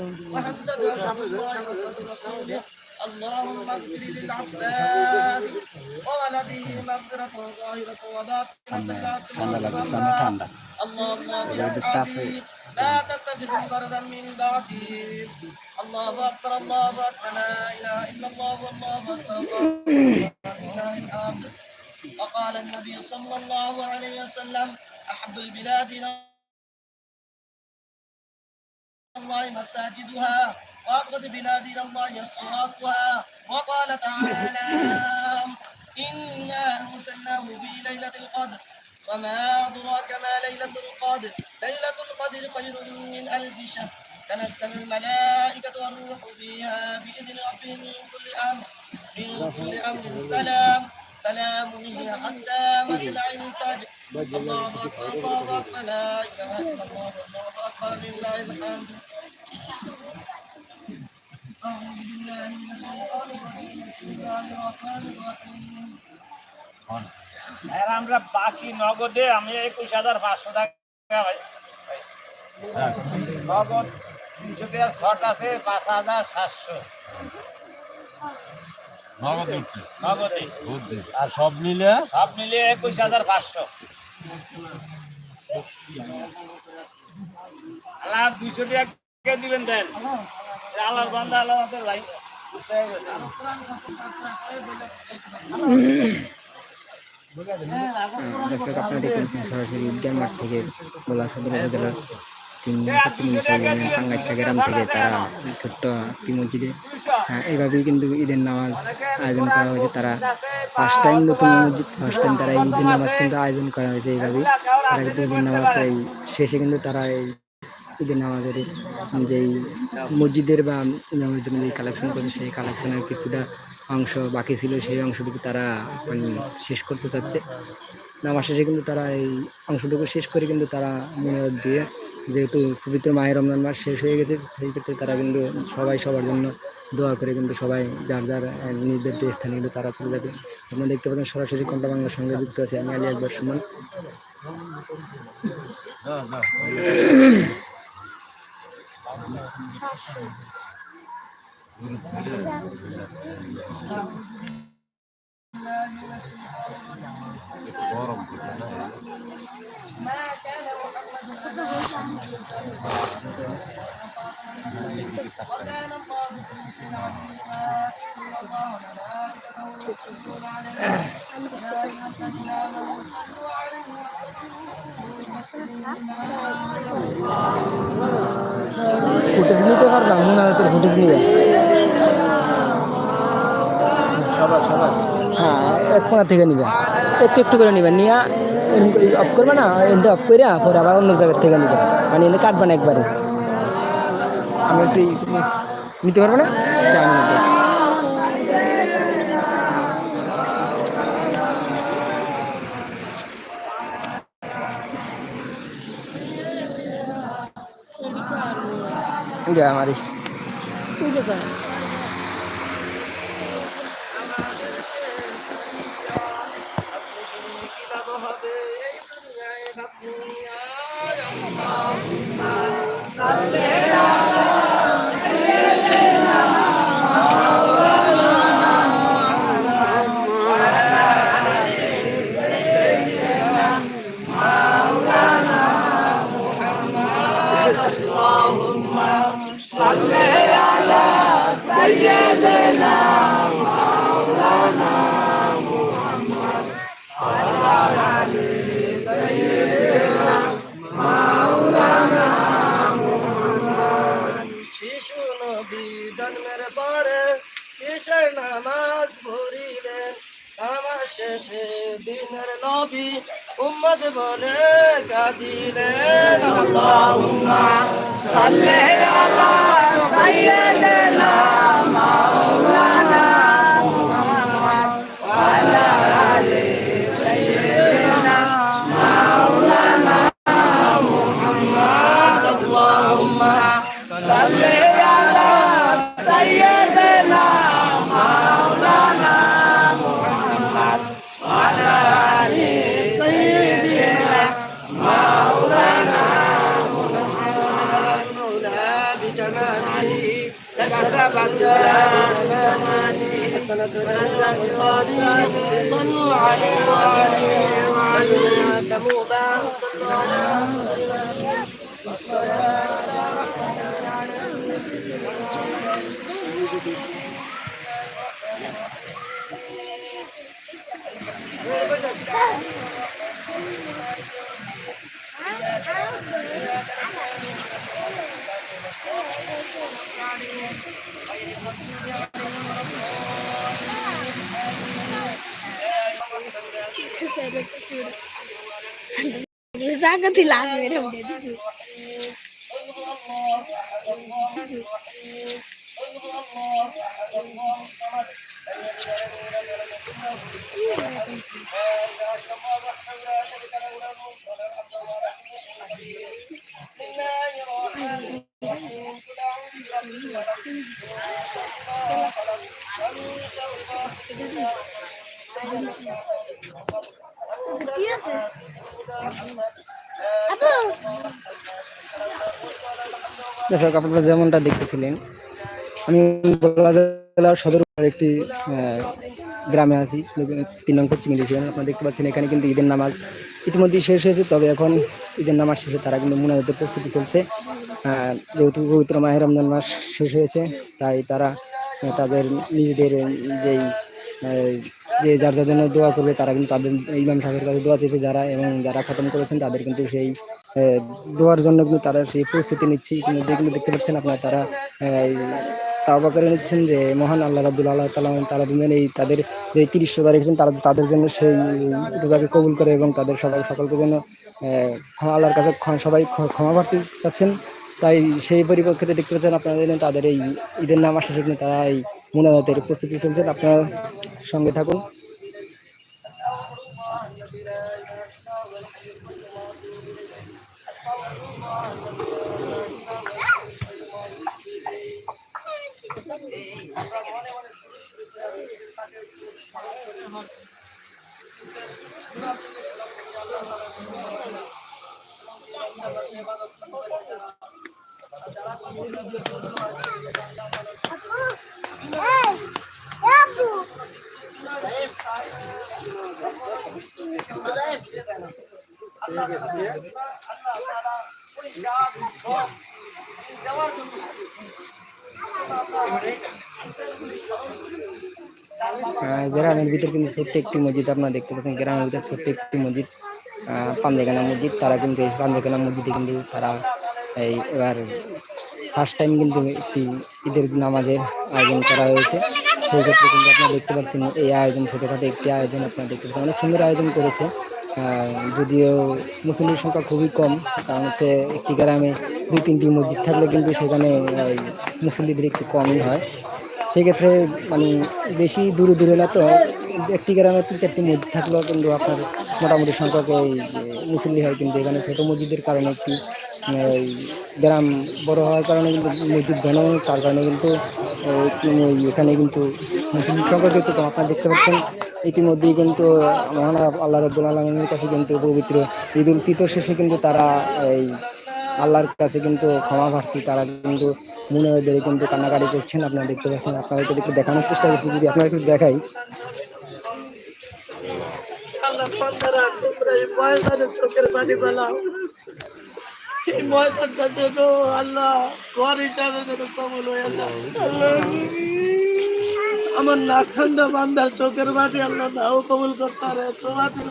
وهمزة رسوله اللهم اغفر للعباس. وولده مغفرة ظاهرة وباطنة لا اللهم اجعل لا تتخذ فردا من بعدي. الله أكبر الله أكبر. لا إله إلا الله والله أكبر وقال النبي صلى الله عليه وسلم أحب البلاد إلى الله مساجدها وأبغض بلاد إلى الله أسواقها وقال تعالى إنا أنزلناه في ليلة القدر. وما أدراك ما ليلة القدر؟ ليلة القدر خير من ألف شهر. تنزل الملائكة والروح فيها بإذن ربهم من كل أمر. من كل أمر سلام. سلام هي حتى مطلع الفجر. الله أكبر الله أكبر لا إله إلا الله والله أكبر لله الحمد. আর আমরা বাকি নগদে আমি একুশ হাজার পাঁচশো টাকা নগদ তিনশো টাকার শর্ট আছে পাঁচ হাজার সাতশো নগদ উঠছে নগদে আর সব মিলে সব মিলিয়ে একুশ হাজার পাঁচশো আল্লাহ দুইশো টাকা দিবেন দেন আল্লাহর বান্ধা আল্লাহ ভাই দর্শক আপনারা দেখছেন সরাসরি ঈদগাহ মাঠ থেকে গোলা সদর উপজেলার তিন পশ্চিম ইউনিয়নের গ্রাম থেকে তারা ছোট্ট একটি মসজিদে হ্যাঁ এইভাবেই কিন্তু ঈদের নামাজ আয়োজন করা হয়েছে, তারা ফার্স্ট টাইম নতুন মসজিদ ফার্স্ট টাইম তারা ঈদের নামাজ কিন্তু আয়োজন করা হয়েছে, এইভাবেই। তারা কিন্তু ঈদের নামাজ শেষে কিন্তু তারা এই ঈদের নামাজের যেই মসজিদের বা ইমামের জন্য যে কালেকশন করেছে, সেই কালেকশনের কিছুটা অংশ বাকি ছিল, সেই অংশটুকু তারা মানে শেষ করতে চাচ্ছে। নামাজ শেষে কিন্তু তারা এই অংশটুকু শেষ করে কিন্তু তারা মনোরথ দিয়ে, যেহেতু পবিত্র মায়ের রমজান মাস শেষ হয়ে গেছে, সেই ক্ষেত্রে তারা কিন্তু সবাই সবার জন্য দোয়া করে কিন্তু সবাই যার যার নির্ধারিত স্থানে কিন্তু তারা চলে যাবে। আপনারা দেখতে পাচ্ছেন সরাসরি কন্টা বাংলার সঙ্গে যুক্ত আছে আমি আলী একবার সুমন। করছে না ما كان محمد وكان الله بكل عليما ان الله وملائكته يصلون على النبي يا ايها ফুটেজ নিতে পারবা মোনাজাতের ফুটেজ নিবে সবার সবার? হ্যাঁ এক কোণা থেকে নিবে। একটু একটু করে নিবে নিয়ে অফ করবে না এনটা অফ করে পরে আবার অন্য জায়গার থেকে নিবে। মানে এনে কাটবে না একবারে। আমি একটু নিতে পারব না? চা আমি নিতে যা আমারিস শিশু নবী জন্মের পরে কিসের নামাজ পড়িলেন? আমার শেষে দিনের নবী উম্মদ বলে কাঁদিলেন। আল্লাহুম্মা সাল্লি আলা عليه لك أسبع صلوا عليه وعليه وعليه ثمودا صلوا عليه Thank you. સાગરથી લાગ મેડમ દે দর্শক, আপনারা যেমনটা দেখতেছিলেন, আমি জেলার সদর একটি গ্রামে আছি তিন নং পশ্চিম ইলেকশন আপনারা দেখতে পাচ্ছেন, এখানে কিন্তু ঈদের নামাজ ইতিমধ্যেই শেষ হয়েছে, তবে এখন ঈদের নামাজ শেষে তারা কিন্তু মুনাজাতের প্রস্তুতি চলছে। যেহেতু পবিত্র মাহের রমজান মাস শেষ হয়েছে, তাই তারা তাদের নিজেদের যেই যে যার যার জন্য দোয়া করবে, তারা কিন্তু তাদের ইমাম সাহেবের কাছে দোয়া চেয়েছে যারা, এবং যারা খতম করেছেন, তাদের কিন্তু সেই দোয়ার জন্য কিন্তু তারা সেই প্রস্তুতি নিচ্ছে। ইতিমধ্যে কিন্তু দেখতে পাচ্ছেন আপনারা, তারা তাওবা করে নিচ্ছেন যে মহান আল্লাহ রাবুল আল্লাহ তালা তারা দুজন এই তাদের যে তিরিশ রোজা রেখেছেন, তারা তাদের জন্য সেই রোজাকে কবুল করে এবং তাদের সবাই সকলকে ক্ষমা আল্লাহর কাছে সবাই ক্ষ- ক্ষমা প্রার্থী চাচ্ছেন। তাই সেই পরিপ্রেক্ষিতে দেখতে পাচ্ছেন আপনারা জানেন তাদের এই ঈদের নাম আসা শেষে তারা এই মোনাজাতের প্রস্তুতি চলছেন আপনারা সঙ্গে থাকুন। গ্রামের ভিতর কিন্তু ছোট্ট একটি মসজিদ আপনারা দেখতে পাচ্ছেন গ্রামের ভিতর ছোট্ট একটি মসজিদ আহ, পান্দেখানা মসজিদ তারা কিন্তু এই পান্দেখানা মসজিদে কিন্তু তারা এই এবার ফার্স্ট টাইম কিন্তু একটি ঈদের নামাজের আয়োজন করা হয়েছে। সেই ক্ষেত্রে কিন্তু আপনারা দেখতে পাচ্ছেন এই আয়োজন ছোটোখাটো একটি আয়োজন আপনারা দেখতে পাচ্ছেন। অনেক সুন্দর আয়োজন করেছে। যদিও মুসলিমের সংখ্যা খুবই কম কারণ হচ্ছে একটি গ্রামে দুই তিনটি মসজিদ থাকলে কিন্তু সেখানে এই, মুসল্লিদের একটু কমই হয়। সেক্ষেত্রে মানে বেশি দূরে দূরে না তো একটি গ্রামে তিন চারটি মসজিদ থাকলেও কিন্তু আপনার মোটামুটি সংখ্যক এই মুসল্লি হয় কিন্তু এখানে ছোটো মসজিদের কারণে একটি গ্রাম বড় হওয়ার কারণে কিন্তু মসজিদ ঘন তার কারণে কিন্তু এখানে কিন্তু মুসলিম সংখ্যা যেহেতু কম আপনারা দেখতে পাচ্ছেন, ইতিমধ্যেই কিন্তু মহান আল্লাহ রব্বুল আলমের কাছে কিন্তু পবিত্র ঈদ উল ফিতর শেষে কিন্তু তারা এই আল্লাহর কাছে কিন্তু ক্ষমা প্রার্থী, তারা কিন্তু মনে হয় কিন্তু কান্নাকাটি করছেন, আপনারা দেখতে পাচ্ছেন আপনাদেরকে একটু দেখানোর চেষ্টা করছি, যদি আপনারা একটু দেখাই। আল্লাহ তোমরা এই চোখের পানি পেলাও ময়দানটা যেন আল্লাহ ঘর হিসাবে যেন কবল হয়ে আল্লাহ আমার না খান্দা বান্দার চোখের পানি আল্লাহ নাও কবুল করতে পারে তোমাদের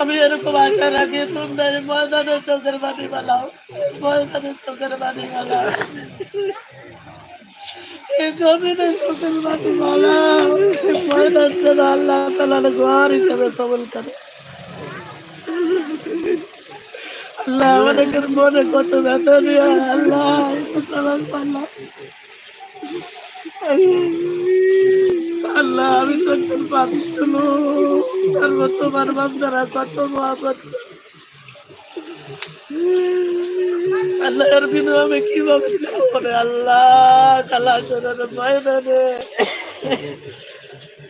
আমি এরকম আশা রাখি, তোমরা এই ময়দানে চোখের পানি পেলাও ময়দানে চোখের পানি পেলাও এই জমিনে চোখের পেলাও এই ময়দান আল্লাহ তালার ঘর হিসাবে কবল করে। আল্লাহ অনেকের মনে কত ব্যথা দিয়ে, আল্লাহ আল্লাহ, আমি তো একজন লোক। তারপর তোমার বান্দারা কত মহাপত আল্লাহ, এর বিনয় আমি কীভাবে আল্লাহ? কালা শোনার ময়দানে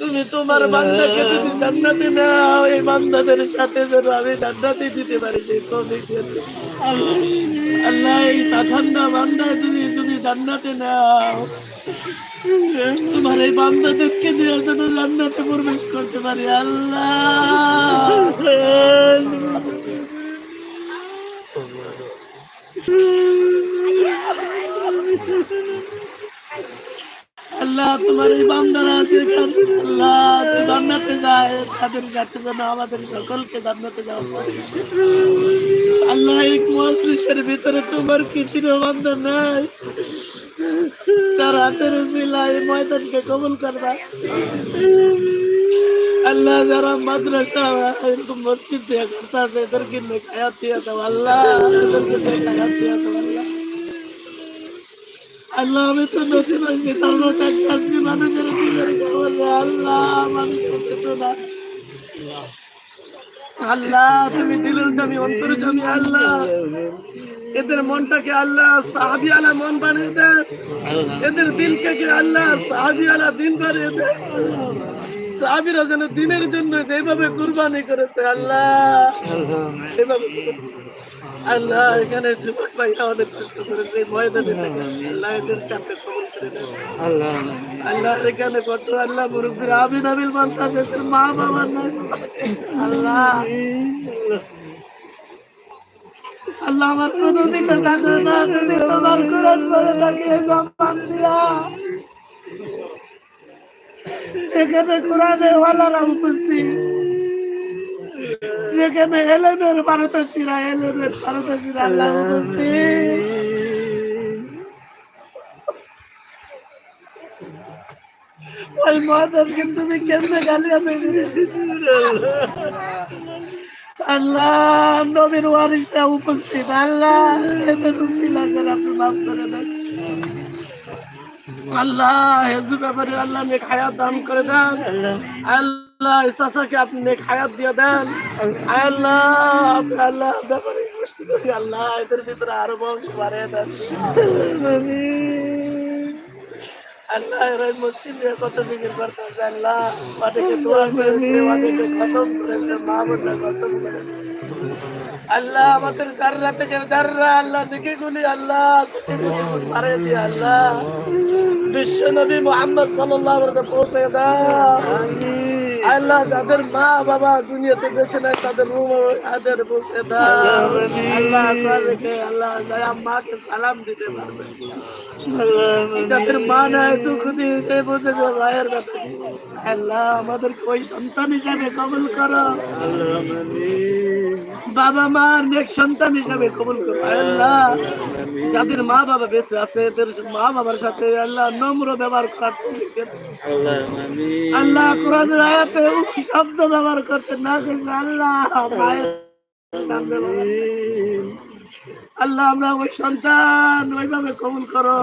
তুমি তোমার বান্দাকে তুমি জান্নাতে নাও এই বান্দাদের সাথে যেন আমি জান্নাতে দিতে পারি, সেই তৌফিক আল্লাহ, এই ঠান্ডা বান্দায় যদি তুমি জান্নাতে নাও, তোমার এই বান্দাদেরকে দিয়ে যেন জান্নাতে প্রবেশ করতে পারি আল্লাহ। আল্লাহ তোমার এই বান্দারা আছে আল্লাহ যে জান্নাতে যায় তাদের সাথে যেন আমাদের সকলকে জান্নাতে যাও আল্লাহ, এই মজলিসের ভিতরে তোমার কি চির বান্দা নাই? তার হাতের উসিলায় এই ময়দানকে কবুল করবা। আল্লাহ, যারা মাদ্রাসা এরকম মসজিদ দিয়ে করতেছে এদেরকে নেক হায়াত দিয়ে দাও। আল্লাহ, এদেরকে নেক হায়াত দিয়ে দাও। আল্লাহ, আমি তো নতুন হয়েছি তার মতো একটা মানুষের। আল্লাহ, মানুষ তো না। আল্লাহ, তুমি দিলের জমি, অন্তর জমি, আল্লাহ। এদের মনটাকে আল্লাহ সাহাবি আলা মন বানিয়ে দেন এদের দিলকে আল্লাহ সাহাবি আলা দিন বানিয়ে দেন সাহাবিরা যেন দিনের জন্য যেভাবে কুরবানি করেছে, আল্লাহ। এভাবে আল্লাহ এখানে যুবক ভাইরা অনেক কষ্ট করেছে ময়দানে আল্লাহ কবুল করে নেন। আল্লাহ এখানে কত আল্লাহ মুরব্বীর আবিন আবিল বলতেছে তোর মা বাবা নাই। আল্লাহ। আল্লাহ আমার কোনো দিকে থাকো না যদি তোমার কোরআন পরে থাকে সম্মান দিয়া। যেখানে কোরআনের ওয়ালারা উপস্থিত। যেখানে এলেমের পারদর্শীরা এলেমের পারদর্শীরা আল্লাহ উপস্থিত। আল্লাহ, হেজু ব্যাপারে আল্লাহ নেক হায়াত দান করে দেন। আল্লাহ ইসাসাকে আপনি নেক হায়াত দিয়ে দেন। আল্লাহ আল্লাহ, ব্যাপারে আল্লাহ, এদের ভিতরে আরও বংশ বাড়িয়ে দেন। আল্লাহ এরা মসজিদে কত বিক্রি করতেছে, আল্লাহ। অনেকে দোয়া করেছে অনেকে খতম করেছে, মা বোনরা খতম করেছে। আল্লাহ, আমাদের জাররা থেকে জাররা আল্লাহ, নেকে গুলি আল্লাহ পারে দিয়ে আল্লাহ। বিশ্ব নবী মোহাম্মদ ওয়াসাল্লাম পৌঁছে দাও আল্লাহ যাদের মা বাবা দুনিয়াতে বেঁচে নাই, তাদের রুম আদের পৌঁছে দাও আল্লাহ তাদেরকে, আল্লাহ দয়া, মাকে সালাম দিতে পারবে। যাদের মা নাই, দুঃখ দিয়ে সে বুঝে যে মায়ের কথা আল্লাহ আমাদের ওই সন্তান হিসাবে কবুল করো। বাবা মা নেক সন্তান হিসাবে কবুল করো। আল্লাহ যাদের মা বাবা বেঁচে আছে এদের মা বাবার সাথে আল্লাহ নম্র ব্যবহার করার আল্লাহ কোরআনের আয়াতে শব্দ ব্যবহার করতে না আল্লাহ আল্লাহ, আমরা ওই সন্তান ওইভাবে কবুল করো।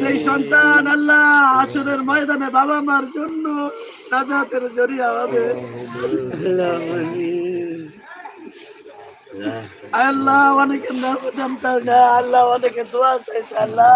যে সন্তান আল্লাহ আসরের ময়দানে বাবা মার জন্য রাজাতের জরিয়া হবে। আল্লাহ অনেকে নাম আল্লাহ অনেকে দোয়া চাইছে, আল্লাহ।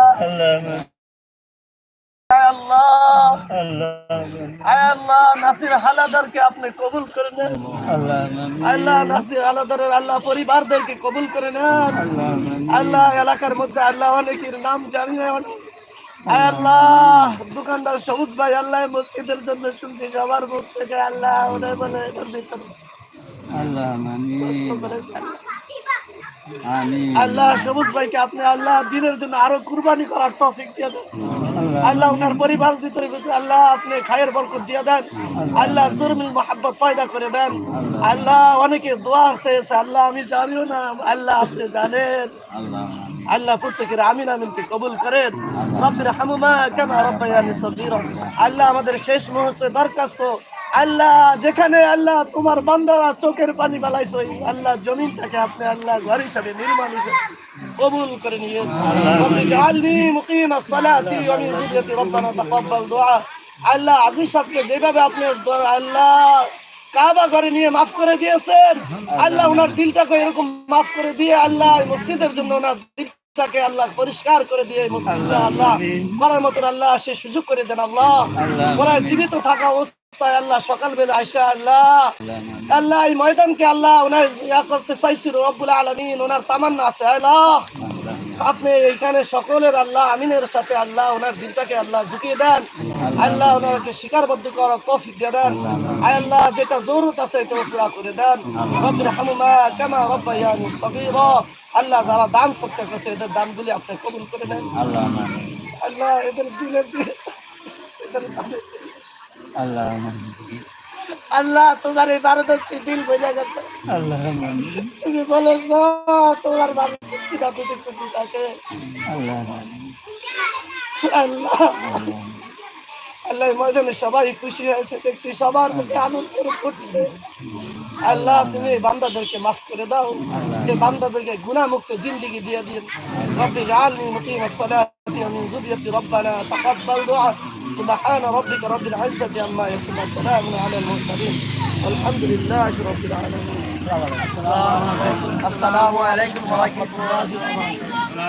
দোকানদার সবুজ ভাই, আল্লাহ মসজিদের জন্য শুনছি সবার মুখ থেকে আল্লাহ আল্লাহ। আল্লাহ, সবুজ ভাইকে আপনি আল্লাহ দিনের জন্য আরও কুরবানি করার তৌফিক দিয়ে দেন। আল্লাহ। ওনার পরিবার ভিতরে ভিতরে আল্লাহ আপনি খায়ের বরকত দিয়ে দেন। আল্লাহ। জুরমিল মোহাব্বত পয়দা করে দেন। আল্লাহ। অনেকে দোয়া চেয়েছে আল্লাহ আমি জানিও না আল্লাহ আপনি জানেন। আল্লাহ। প্রত্যেকের আমিন আমিনকে কবুল করেন। রব্বির হামুমা কামা রব্বায়ানি সগীরা। আল্লাহ আমাদের শেষ মুহূর্তে দরখাস্ত। আল্লাহ যেখানে আল্লাহ তোমার বান্দারা চোখের পানি বালাইছো আল্লাহ জমিনটাকে আপনি আল্লাহ ঘর হিসাবে নির্মাণ হিসাবে কবুল করে নিয়ে যুররিয়াতি রব্বানা তাকাব্বাল দুআ আল্লাহ যেভাবে আপনি আল্লাহ কাবা ঘরে নিয়ে মাফ করে দিয়েছেন। আল্লাহ ওনার দিলটাকে এরকম মাফ করে দিয়ে আল্লাহ মসজিদের জন্য ওনার দিল দিলটাকে আল্লাহ পরিষ্কার করে দিয়ে এই মসজিদটা আল্লাহ করার মতন আল্লাহ সে সুযোগ করে দেন আল্লাহ। ওরা জীবিত থাকা আল্লাহ সকালবেলা আইসা আল্লাহ আল্লাহ এই ময়দানকে আল্লাহ ওনার ইয়া করতে চাইছিল রব্বুল আলমিন ওনার তামান্না আছে আল্লাহ। আপনি এইখানে সকলের আল্লাহ আমিনের সাথে আল্লাহ ওনার দিলটাকে আল্লাহ ঢুকিয়ে দেন। আল্লাহ ওনাকে স্বীকারবদ্ধ করার তৌফিক দিয়ে দেন। আয় আল্লাহ যেটা জরুরত আছে এটা পুরা করে দেন। রব্বির হামুমা কামা রব্বায়ানি সগীরা। আল্লাহ যারা দান সত্যি করেছে এদের দানগুলি আপনি কবুল করে নেন। আল্লাহ আল্লাহ। এদের দিলের দিলে এদের দানে- আল্লাহ আল্লাহ তোমার এই পারদর্শী দিল বোঝা গেছে। আল্লাহ তুমি বলেছ তোমার পারদর্শী দাদু দেখতে থাকে। আল্লাহ আল্লাহ। আল্লাহ ময়দানে সবাই খুশি হয়েছে দেখছি সবার মুখে আনন্দ ফুটছে। আল্লাহ তুমি বান্দাদেরকে মাফ করে দাও। যে বান্দাদেরকে গুণামুক্ত জিন্দিগি দিয়ে দিন রব্বি জাআলনি মুকিমাস সালাতি ওয়া মিন যুররিয়্যাতি রব্বানা তাকাব্বাল দুআ سبحان ربك رب العزة عما يصفون سلام على المرسلين. والحمد لله رب العالمين. السلام عليكم ورحمة الله وبركاته.